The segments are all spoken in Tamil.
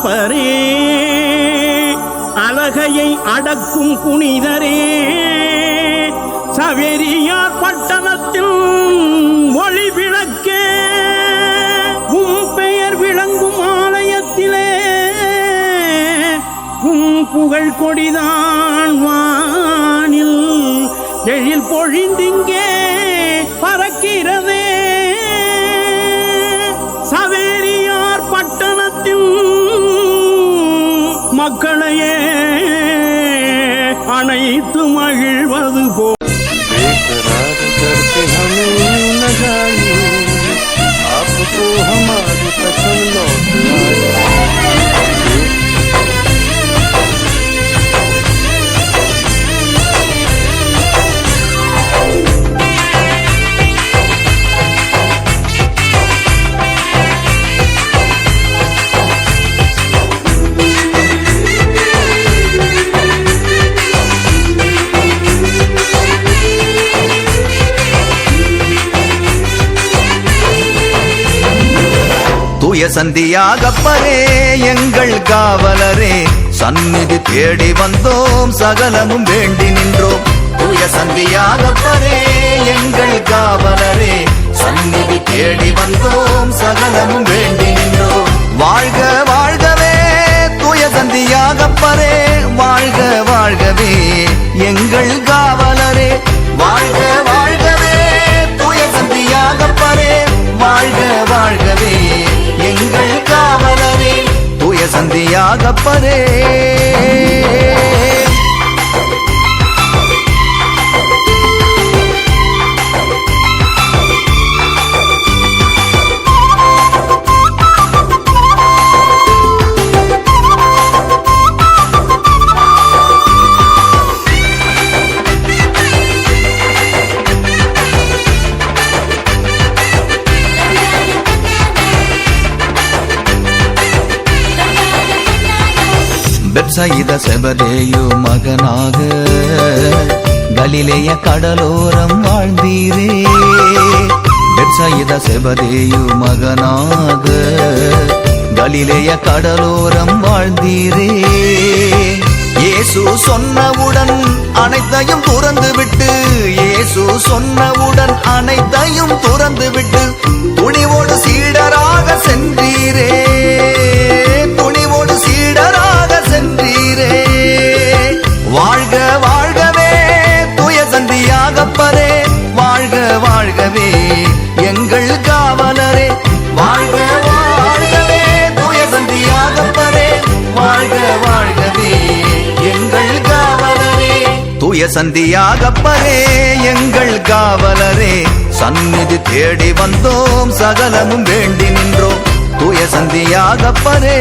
அகப்பரே அழகையை அடக்கும் புனிதரே. சவேரியார் பட்டணத்தில் ஒளி விளக்கே உம் பெயர் விளங்கும் ஆலயத்திலே. உம் புகழ் கொடிதான் வானில் எழில் பொழிந்தி அனைத்து மகிழ்வது போ தூய சந்தியாகப்பரே எங்கள் காவலரே. சந்நிதி தேடி வந்தோம் சகலமும் வேண்டி நின்றோம். தூய சந்தியாகப்பரே எங்கள் காவலரே. சந்நிதி தேடி வந்தோம் சகலமும் வேண்டி நின்றோம். வாழ்க வாழ்கவே தூய சந்தியாகப்பரே. வாழ்க வாழ்கவே எங்கள் காவலரே. தகப்பனே பெட்சயித செபதேயு மகனாக. கலிலேய கடலோரம் வாழ்ந்தீரே. பெட்சயித செபதேயு மகனாக. கலிலேய கடலோரம் வாழ்ந்தீரே. இயேசு சொன்னவுடன் அனைத்தையும் துறந்து விட்டு இயேசு சொன்னவுடன் அனைத்தையும் துறந்து விட்டு சந்தியாகப்பரே எங்கள் காவலரே. சந்நிதி தேடி வந்தோம் சகலமும் வேண்டி நின்றோம். தூய சந்தியாகப்பரே.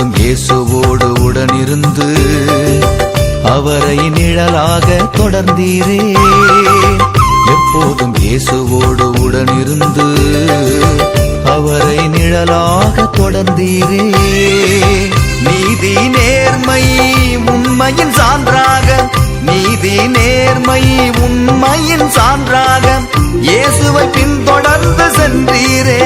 எப்போதும் இயேசுவோடு உடனிருந்து அவரை நிழலாக தொடர்ந்தீரே. எப்போதும் இயேசுவோடு உடனிருந்து அவரை நிழலாக தொடர்ந்தீரே. நீதி நேர்மை உண்மையின் சான்றாக நீதி நேர்மை உண்மையின் சான்றாக இயேசுவை பின்தொடர்ந்து சென்றீரே.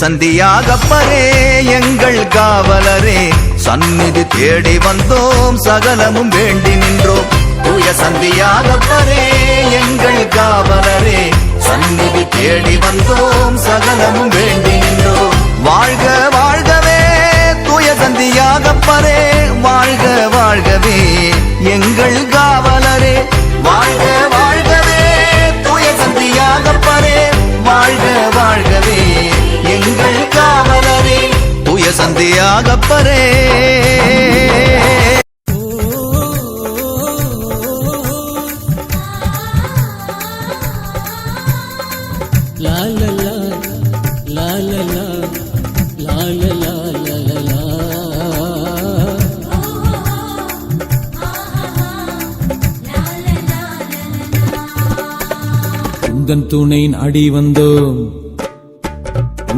சந்தியாகப்பரே எங்கள் காவலரே. சந்நிதி தேடி வந்தோம் சகலமும் வேண்டி நின்றோம். தூய சந்தியாகப்பரே எங்கள் காவலரே. சந்நிதி தேடி வந்தோம் சகலமும் வேண்டி நின்றோம். வாழ்க வாழ்கவே தூய சந்தியாகப்பரே. வாழ்க வாழ்கவே எங்கள் காவலரே. வாழ்க வாழ்கவே தூய சந்தியாகப்பரே. வாழ்க வாழ்கவே எங்கள் காவலரே தூய சந்தியாகப்பரே La la la, la la la, la la la la la la. உந்தன் துணை நாடி வந்தோம்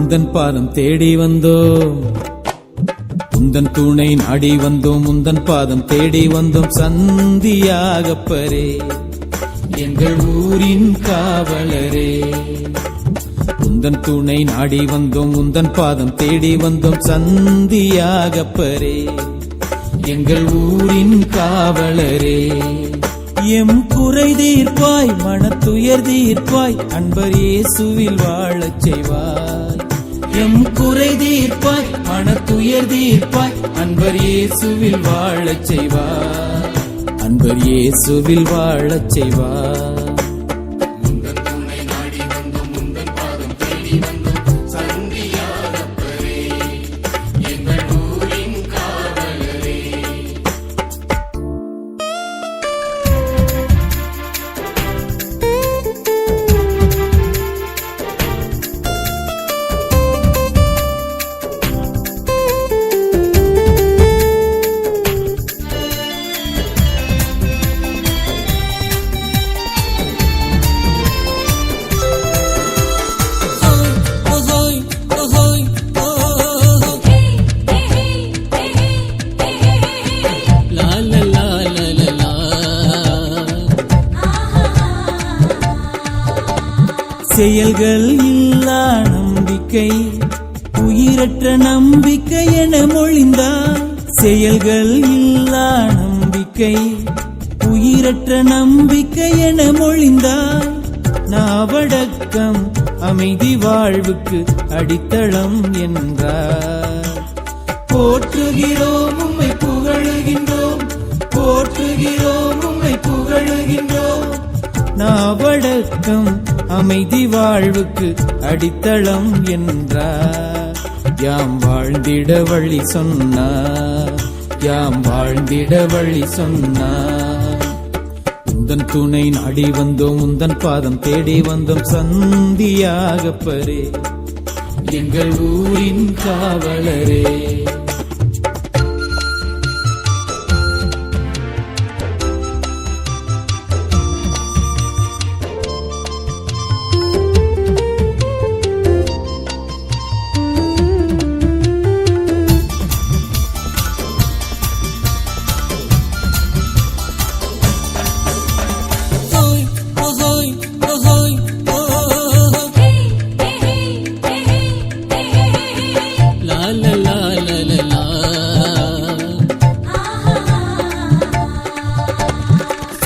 உந்தன் பாதம் தேடி வந்தோம். உந்தன் துணை நாடி வந்தோம். உந்தன் பாதம் தேடி வந்தோம். சந்தியாகப்பரே எங்கள் ஊரின் காவலரே. உந்தன் துணை நாடி வந்தோம். உந்தன் பாதம் தேடி வந்தோம். சந்தியாகப்பரே எங்கள் ஊரின் காவலரே. எம் குறை தீர்ப்பாய் மனத்துயர் தீர்ப்பாய் அன்பர் இயேசுவில் வாழச் செய்வார். எம் குறை தீர்ப்பாய் பணத்துயர் தீர்ப்பாய் அன்பர் இயேசுவில் வாழச் செய்வார். அன்பர் இயேசுவில் வாழச் செய்வார். செயல்கள் இல்லா நம்பிக்கை. உயிரற்ற நம்பிக்கை என மொழிந்தார் செயல்கள் இல்லா நம்பிக்கை. உயிரற்ற நம்பிக்கை என மொழிந்தார் நாவடக்கம் அமைதி வாழ்வுக்கு அடித்தளம் என்றார். போற்றுகிறோம் உம்மை புகழுகின்றோம். போற்றுகிறோம் உம்மை புகழுகின்றோம். நாவடக்கம் அமைதி வாழ்வுக்கு அடித்தளம் என்றார். யாம் வாழ்ந்திட வழி சொன்னார். யாம் வாழ்ந்திட வழி சொன்னார். உந்தன் துணை நாடி வந்தோம் உந்தன் பாதம் தேடி வந்தோம் சந்தியாக பரே எங்கள் ஊரின் காவலரே.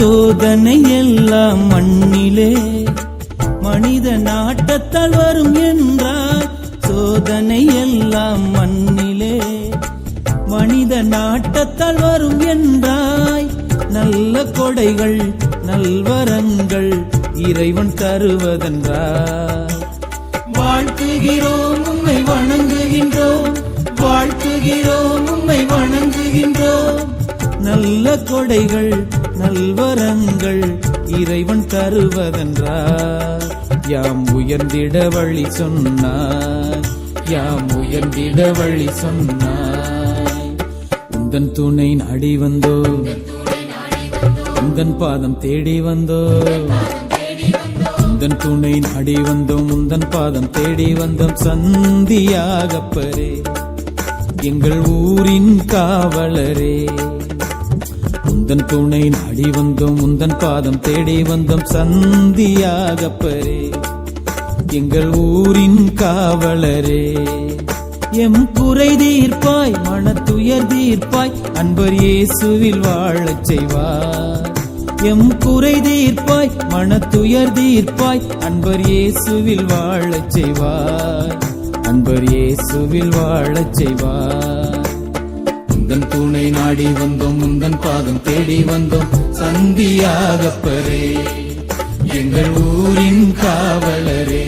சோதனை எல்லாம் மண்ணிலே. மனித நாட்டத்தால் வரும் என்றார். சோதனை எல்லாம் மண்ணிலே. மனித நாட்டத்தால் வரும் என்றாய். நல்ல கொடைகள் நல்வரங்கள் இறைவன் தருவதென்றார். வாழ்த்துகிறோம் உம்மை வணங்குகின்றோம். வாழ்த்துகிறோம் உம்மை வணங்குகின்றோம். நல்ல கொடைகள் நல்வரங்கள் இறைவன் தருவதென்றார். யாம் உயர்ந்திட வழி சொன்னார் யாம் உயர்ந்திட வழி சொன்னார் உந்தன் துணை நாடி வந்தோ. உந்தன் பாதம் தேடி வந்தோ. உந்தன் துணை நாடி வந்தோம். உந்தன் பாதம் தேடி வந்தோம். சந்தியாகப்பரே. எங்கள் ஊரின் காவலரே. உந்தன் துணை நாடி வந்தோம் உந்தன் பாதம் தேடி வந்தோம். சந்தியாகப்பரே எங்கள் ஊரின் காவலரே. எம் குறை தீர்ப்பாய் மனத்துயர் தீர்ப்பாய் அன்பர் இயேசுவில் வாழச் செய்வார். எம் குறை தீர்ப்பாய் மனத்துயர் தீர்ப்பாய் அன்பர் இயேசுவில் வாழச் செய்வார். அன்பர் இயேசுவில் வாழச் செய்வார். உந்தன் துணை நாடி வந்தோம் உந்தன் பாதம் தேடி வந்தோம். சந்தியாகப்பரே எங்கள் ஊரின் காவலரே.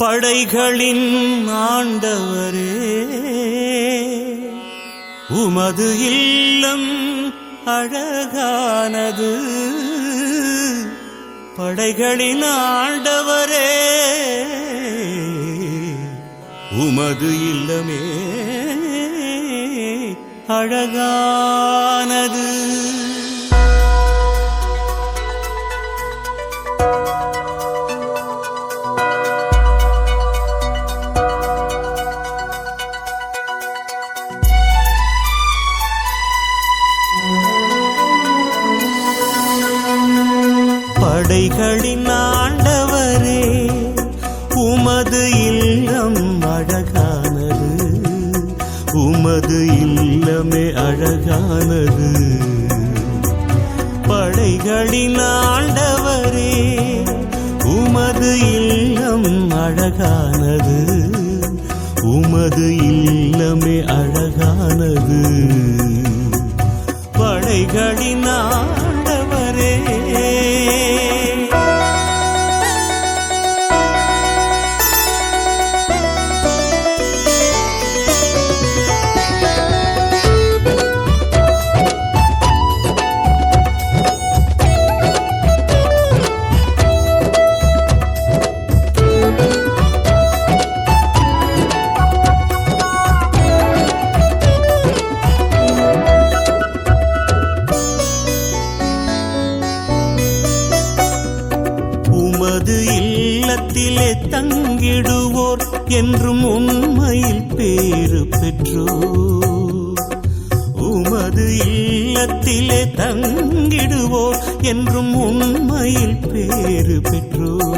படைகளின் ஆண்டவரே உமது இல்லம் அழகானது. படைகளின் ஆண்டவரே உமது இல்லமே அழகானது. உமது இல்லமே அழகானது. படைகளின் ஆண்டவரே. என்றும் உண்மையில் பேறு பெற்றோ உமது இல்லத்திலே தங்கிடுவோ என்றும் உண்மையில் பேறு பெற்றோ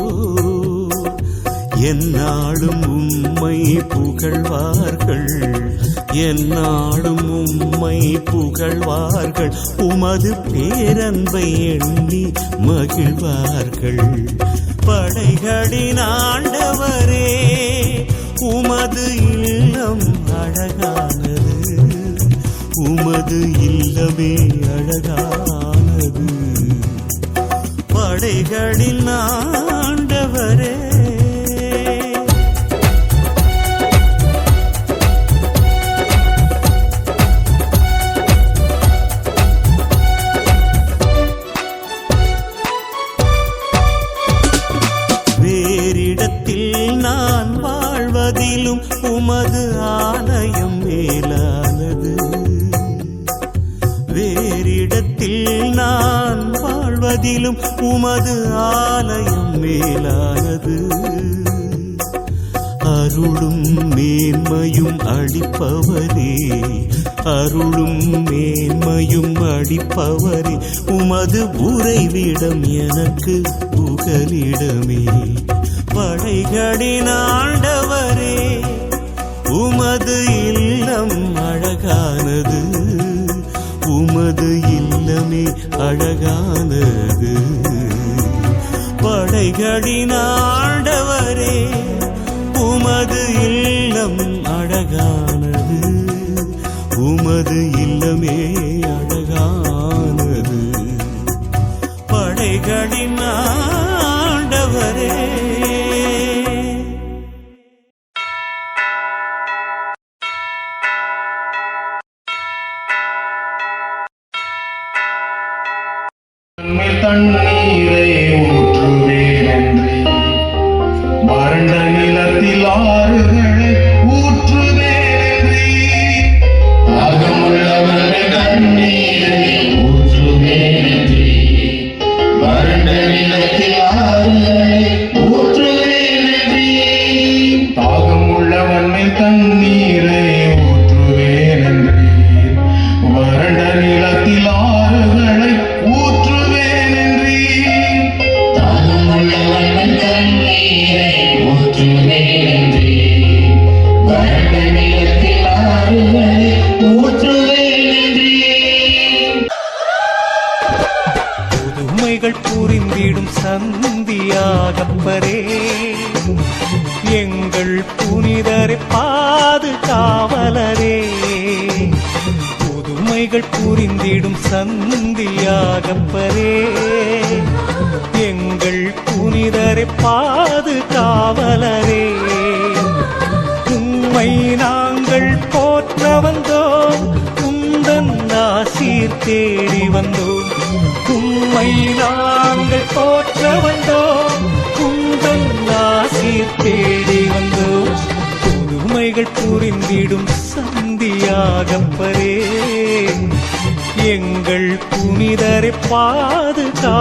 என்னாலும் உம்மை புகழ்வார்கள். என்னாலும் உம்மை புகழ்வார்கள். உமது பேரன்பை எண்ணி மகிழ்வார்கள். படைகளின் ஆண்டவரே உமது இல்லம் அழகானது. உமது இல்லமே அழகானது. படைகளின் ஆண்டவரே மேன்மையும் அடிப்பவரே உமது உறைவிடம் எனக்கு புகலிடமே. படைகளின் ஆண்டவரே உமது இல்லம் அழகானது உமது இல்லமே அழகானது. படைகளின் ஆண்டவரே உமது இல்லம் அழகானது. உமது இல்லமே அழ I'm in the விடும் சந்தியாகப்பரே. எங்கள் புனிதரை பாதுகாவலரே. புதுமைகள் புரிந்திடும் சந்தியாகப்பரே. எங்கள் புனிதரை பாதுகாவலரே. உம்மை நாங்கள் போற்ற வந்தோம் உந்தன் ஆசீர் தேடி வந்தோம். உம்மை நாங்கள் போற்ற வந்தோம். உங்கள் ஆசீர் தேடி வந்தோம். புதுமைகள் புரிந்திடும் சந்தியாகப்பரே. எங்கள் புனிதரை பாதுகாவலரே.